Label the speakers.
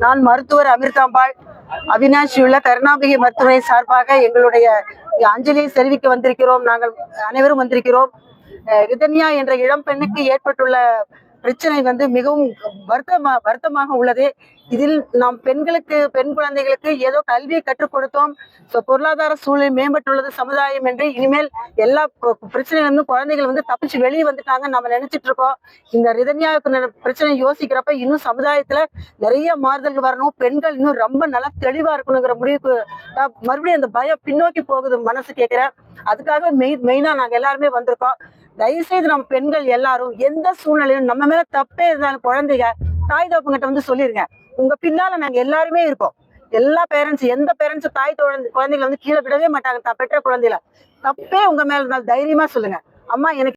Speaker 1: நான் மருத்துவர் அமிர்தாம்பாள். அவினாஷி உள்ள கருணாம்பிகை மருத்துவமனை சார்பாக எங்களுடைய அஞ்சலியை தெரிவிக்க வந்திருக்கிறோம். நாங்கள் அனைவரும் வந்திருக்கிறோம். அஹ் ரிதன்யா என்ற இளம் பெண்ணுக்கு ஏற்பட்டுள்ள பிரச்சனை வந்து மிகவும் வருத்தமா வருத்தமாக உள்ளது. இதில் நாம் பெண்களுக்கு பெண் குழந்தைகளுக்கு ஏதோ கல்வியை கற்றுக் கொடுத்தோம். ஸோ பொருளாதார சூழ்நிலை மேம்பட்டுள்ளது சமுதாயம் என்று. இனிமேல் எல்லா பிரச்சனையிலிருந்து குழந்தைகள் வந்து தப்பிச்சு வெளியே வந்துட்டாங்க நம்ம நினைச்சிட்டு இருக்கோம். இந்த ரிதன்யாவுக்கு பிரச்சனை யோசிக்கிறப்ப இன்னும் சமுதாயத்துல நிறைய மாறுதல்கள் வரணும். பெண்கள் இன்னும் ரொம்ப நல்லா தெளிவா இருக்கணுங்கிற முடிவுக்கு மறுபடியும் அந்த பயம் பின்னோக்கி போகுது மனசு கேட்கிறேன் அதுக்காக மெயின் மெயினா நாங்க எல்லாருமே வந்திருக்கோம். தயவு செய்து நம்ம பெண்கள் எல்லாரும் எந்த சூழ்நிலையும் நம்ம மேல தப்பே இருந்தாலும் குழந்தைங்க தாய் தப்புங்கிட்ட வந்து சொல்லிருங்க. உங்க பின்னால நாங்க எல்லாருமே இருக்கோம். எல்லா பேரண்ட்ஸ் எந்த பேரண்ட்ஸும் தாய் குழந்தைங்களை வந்து கீழே விடவே மாட்டாங்க. பெற்ற குழந்தைகளை. தப்பே உங்க மேல இருந்தாலும் தைரியமா சொல்லுங்க. அம்மா எனக்கு